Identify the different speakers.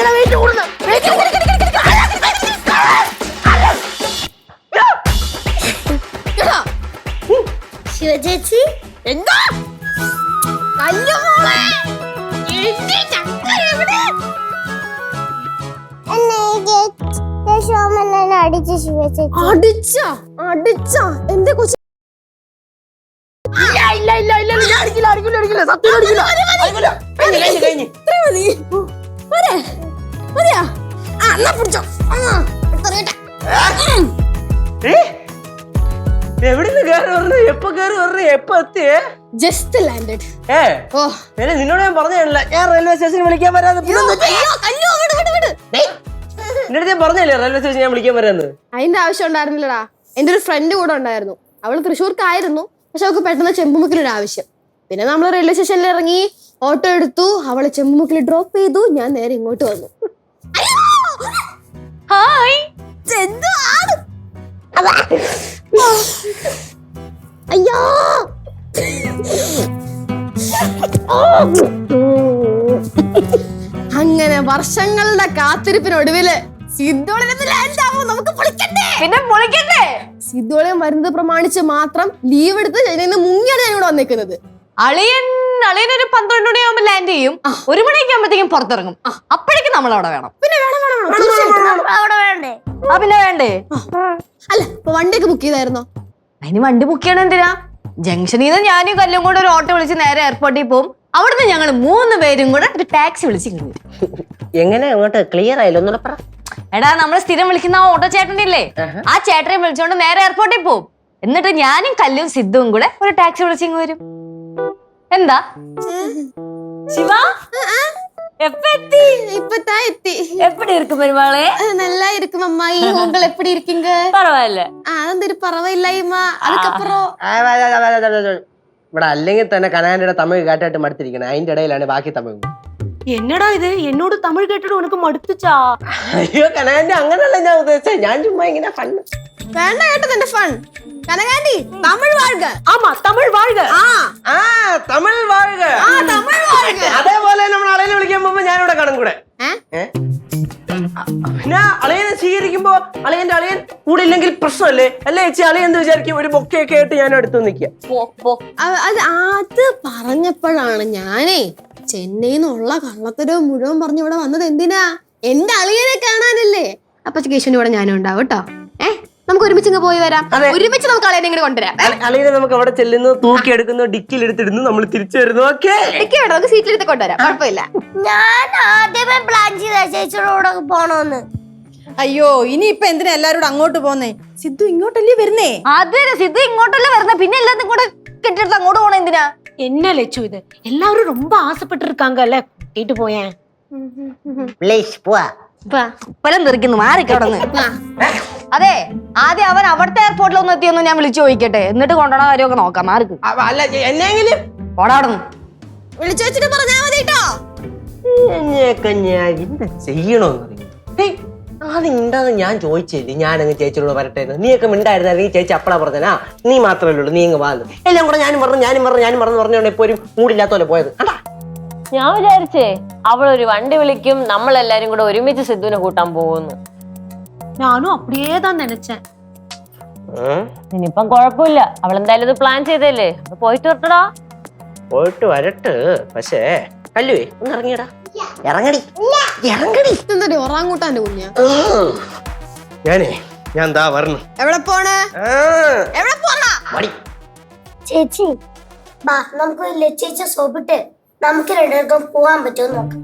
Speaker 1: വീണ wait കൂടുന്നു. ശിവചേച്ചി
Speaker 2: എന്താ? കല്ലുമോളെ അടിച്ചു ശിവചേച്ചി?
Speaker 1: അടിച്ച? അടിച്ച? എന്റെ കൊച്ചു ഇല്ല ഇല്ല ഇല്ല ഇല്ല അടിക്കില്ല അടിക്കില്ല അടിക്കില്ല സത്യം അടിക്കില്ല. കഴിഞ്ഞു കഴിഞ്ഞു കഴിഞ്ഞു
Speaker 3: ഇത്ര മതി. എന്നാ പിടിച്ചോ? ആ, എടുത്തെറിയട്ടെ.
Speaker 4: ഏ? എവിടുന്ന് കേറി പറഞ്ഞു എപ്പോ കേറി പറഞ്ഞു എപ്പോ എത്തിയേ?
Speaker 3: ജസ്റ്റ് ലാൻഡഡ്
Speaker 4: ഏ?
Speaker 3: ഓ.
Speaker 4: എന്നെ നിന്നോട് ഞാൻ പറഞ്ഞല്ല ഞാൻ റെയിൽവേ സ്റ്റേഷനിൽ വിളിക്കാൻ അടുത്ത് ഞാൻ പറഞ്ഞല്ലേ റെയിൽവേ സ്റ്റേഷൻ ഞാൻ വിളിക്കാൻ വരാന്ന്?
Speaker 3: അതിന്റെ ആവശ്യം ഉണ്ടായിരുന്നില്ലടാ. എന്റെ ഒരു ഫ്രണ്ട് കൂടെ ഉണ്ടായിരുന്നു. അവൾ തൃശ്ശൂർക്കായിരുന്നു. പക്ഷെ അവൾക്ക് പെട്ടെന്ന് ചെമ്പുമുക്കിലൊരു ആവശ്യം. പിന്നെ നമ്മൾ റെയിൽവേ സ്റ്റേഷനിൽ ഇറങ്ങി ഓട്ടോ എടുത്തു. അവളെ ചെമ്പുമുക്കിൽ ഡ്രോപ്പ് ചെയ്തു. ഞാൻ നേരെ ഇങ്ങോട്ട് വന്നു.
Speaker 1: ഹായ്.
Speaker 3: എന്താണ് അയ്യോ. അങ്ങനെ വർഷങ്ങളുടെ കാത്തിരിപ്പിനൊടുവിൽ നമുക്ക് പൊളിക്കണ്ടേ?
Speaker 1: പിന്നെ പൊളിക്കണ്ടേ?
Speaker 3: സിദ്ധോളയം വരുന്നത് പ്രമാണിച്ച് മാത്രം ലീവ് എടുത്ത് മുങ്ങിയാണ് ഞാൻ ഇവിടെ വന്നേക്കുന്നത്.
Speaker 1: അളിയൻ അളിയൻ ഒരു പന്ത്രണ്ട് മണിയാകുമ്പോ ലാൻഡ് ചെയ്യും. ഒരു മണിയൊക്കെ ആകുമ്പോഴത്തേക്കും പുറത്തിറങ്ങും. അപ്പോഴേക്കും നമ്മൾ അവിടെ വേണം.
Speaker 3: പിന്നെ വേണം വേണം വേണം. തീർച്ചയായിട്ടും.
Speaker 2: അവിടെ വേണ്ടേ?
Speaker 1: ആ പിന്നെ വേണ്ടേ?
Speaker 3: അല്ല ഇപ്പൊ വണ്ടിയൊക്കെ ബുക്ക് ചെയ്തായിരുന്നോ?
Speaker 1: അതിന് വണ്ടി ബുക്ക് ചെയ്യണം എന്തിനാ? ജംഗ്ഷനിൽ നിന്ന് ഞാനും കല്ലും കൂടെ ഒരു ഓട്ടോ വിളിച്ച് നേരെ എയർപോർട്ടിൽ പോകും അവിടുന്ന് ഞങ്ങൾ മൂന്ന് പേരും കൂടെ ഒരു ടാക്സി വിളിച്ച്
Speaker 4: എങ്ങനെ അങ്ങോട്ട് ക്ലിയർ ആയില്ല? ഒന്നുകൂടെ പറ.
Speaker 1: എടാ നമ്മൾ സ്ഥിരം വിളിക്കുന്ന ആ ഓട്ടോ ചേട്ടന്റെ അല്ലേ ആ ചേട്ടനെ വിളിച്ചോണ്ട് നേരെ എയർപോർട്ടിൽ പോകും എന്നിട്ട് ഞാനും കല്ലും സിദ്ധുവും കൂടെ ഒരു ടാക്സി വിളിച്ചിങ്ങ് വരും. എന്താ ശിവ എപ്പ എത്തി
Speaker 3: ഇപ്പത്താ എത്തി
Speaker 1: എപ്പടി ഇരിക്കും പെരുമാളെ
Speaker 3: நல்லா இருக்கும் அம்மா உங்கள் எப்படி இருக்கீங்க
Speaker 1: പറവല്ല
Speaker 3: ஆ, அது ஒரு பரவாயில்லைம்மா அதுக்கப்புறம்
Speaker 4: ആ, വാ, വാ, വാ, വാ, വാ, വാ, വാ. ഇവിടെ അല്ലെങ്കിൽ തന്നെ കനാന്റെ തമിഴ് കേട്ടായിട്ട് മടുത്തിരിക്കണം അതിന്റെ ഇടയിലാണ് ബാക്കി തമിഴ്
Speaker 1: എന്നടാ ഇത് എന്നോട് തമിഴ് കേട്ടിട്ട് ഉനക്ക് മടുത്തുച്ചാ
Speaker 4: അയ്യോ കനാന്റെ അങ്ങനല്ല ഞാൻ ഉദ്ദേശിച്ചത് ഞാൻ ചുമ്മാ ഇങ്ങനെ ഫണ്ട്
Speaker 3: வேண்டாம் கேட்டது என்ன ஃபன் கனகாண்டி தமிழ் வாழ்க
Speaker 1: ആമാ തമിഴ് വാഴുക
Speaker 3: ஆ
Speaker 4: ആ തമിഴ് വാഴുക
Speaker 3: ஆ தமிழ் வாழ்க
Speaker 4: അതേപോലെ നമ്മൾ അളയിനെ വിളിക്കാൻ പോകുമ്പോ ഞാനിവിടെ കാണും കൂടെ
Speaker 3: ഏ?
Speaker 4: ഏ? പിന്നെ അളയനെ സ്വീകരിക്കുമ്പോ അളയന്റെ അളയൻ കൂടെ ഇല്ലെങ്കിൽ പ്രശ്നമല്ലേ അല്ലേ ചേച്ചി അളയൻ എന്ത് വിചാരിക്കും ഒരു ബൊക്കെയൊക്കെ ആയിട്ട് ഞാൻ അടുത്ത് നിൽക്കുക
Speaker 1: പോ പോ
Speaker 3: അ- അത് അത് പറഞ്ഞപ്പോഴാണ് ഞാനേ ചെന്നൈയിൽ നിന്നുള്ള കള്ളത്തരവും മുഴുവൻ പറഞ്ഞു ഇവിടെ വന്നത് എന്തിനാ എന്റെ അളിയനെ കാണാനല്ലേ അപ്പൊ കേശുവിന്റെ കൂടെ ഞാനും ഉണ്ടാവും കേട്ടോ ഏ നമുക്ക് ഒരുമിച്ച് ഇങ്ങ് പോയി വരാം
Speaker 4: അതെ.
Speaker 3: ഒരുമിച്ച് നമുക്ക് അളിയനെ ഇങ്ങോട്ട് കൊണ്ടുവരാം
Speaker 4: അളയനെ നമുക്ക് അവിടെ ചെല്ലുന്നു തൂക്കി എടുക്കുന്നു ഡിക്കിൽ എടുത്തിടുന്നു നമ്മൾ തിരിച്ചു വരുന്നു ഓക്കെ
Speaker 3: എനിക്ക് വേണം നമുക്ക് സീറ്റിലെടുത്ത് കൊണ്ടുവരാം കുഴപ്പമില്ല
Speaker 2: ഞാൻ ആദ്യമേ പ്ലാൻ ചെയ്ത ചേച്ചിയുടെ കൂടെ പോണോന്ന്
Speaker 5: അയ്യോ ഇനിയിപ്പൊ എന്തിനാ എല്ലാരോടും അങ്ങോട്ട് പോന്നേ സിദ്ധു ഇങ്ങോട്ടല്ലേ വരുന്നേ
Speaker 1: അതെ സിദ്ധു ഇങ്ങോട്ടല്ലേ വരുന്ന പിന്നെ എല്ലാത്തും കൂടെ കെട്ടിയെടുത്ത് അങ്ങോട്ട് പോണ എന്തിനാ
Speaker 6: என்ன லட்சு இது எல்லாரும் ரொம்ப ஆசைப்பட்டு இருக்காங்கல்ல கூட்டிட்டு போயேன்
Speaker 4: പ്ലീസ് പോവാ
Speaker 1: ഉപ്പലം തെറിക്കുന്നു മാറിക്കടന്ന് അതെ ആദ്യം അവൻ അവിടുത്തെ എയർപോർട്ടിൽ ഒന്ന് എത്തിയൊന്ന് ഞാൻ വിളിച്ചു ചോദിക്കട്ടെ. എന്നിട്ട് കൊണ്ടുപോണ കാര്യമൊക്കെ നോക്കാം. മാർക്ക്
Speaker 4: അല്ല എന്നെങ്കിലും?
Speaker 1: ഓടാടുന്നു
Speaker 3: വിളിച്ചു വെച്ചിട്ട് പറഞ്ഞാ മതി കേട്ടോ.
Speaker 4: എന്നെയൊക്കെ ഞാൻ എന്ത് ചെയ്യണോന്ന് അത് ഉണ്ടാന്ന് ഞാൻ ചോദിച്ചില്ലേ ഞാൻ അങ്ങ് ചേച്ചിയോട് വരട്ടെ. നീയൊക്കെ മിണ്ടായിരുന്നെങ്കിൽ ചേച്ചി അപ്പളാ പറഞ്ഞാ നീ മാത്രമല്ലേ ഉള്ളൂ നീ ഇങ്ങ് വാന്ന് എല്ലാം കൂടെ ഞാനും പറഞ്ഞു ഞാനും പറഞ്ഞു ഞാനും പറഞ്ഞു പറഞ്ഞോണ്ട് ഇപ്പൊ ഒരു മൂടില്ലാത്ത പോലെ പോയത്. കണ്ടാ?
Speaker 7: ഞാൻ വിചാരിച്ചേ ഒരു വണ്ടി വിളിക്കും നമ്മളെല്ലാരും കൂടെ ഒരുമിച്ച് സിദ്ധുവിനെ കൂട്ടാൻ പോകുന്നു.
Speaker 6: நானும் அப்படியே தான் நினைச்சேன்
Speaker 4: ഉം.
Speaker 7: ഇനിയിപ്പം കുഴപ്പമില്ല അവൾ എന്തായാലും ഇത് പ്ലാൻ ചെയ്തല്ലേ അപ്പൊ പോയിട്ട് വരട്ടടാ
Speaker 4: പോയിട്ട് വരട്ട് പക്ഷേ കല്ലുവേ ഒന്ന് ഇറങ്ങിയടാ ഇറങ്ങടി ഇറങ്ങടി
Speaker 3: ഇതെന്താ ഒറാങ്ങൂട്ടാന്റെ കുഞ്ഞ
Speaker 4: ഞാനേ ഞാൻ എന്താ വരണം
Speaker 3: എവിടെ പോണ്
Speaker 4: ആ,
Speaker 3: എവിടെ പോണ
Speaker 4: മടി
Speaker 2: ചേച്ചി ബാ നമുക്ക് ലച്ചേച്ച സോപ്പിട്ട് നമുക്ക് രണ്ടുപേർക്കും പോവാൻ പറ്റുമോ നോക്കാം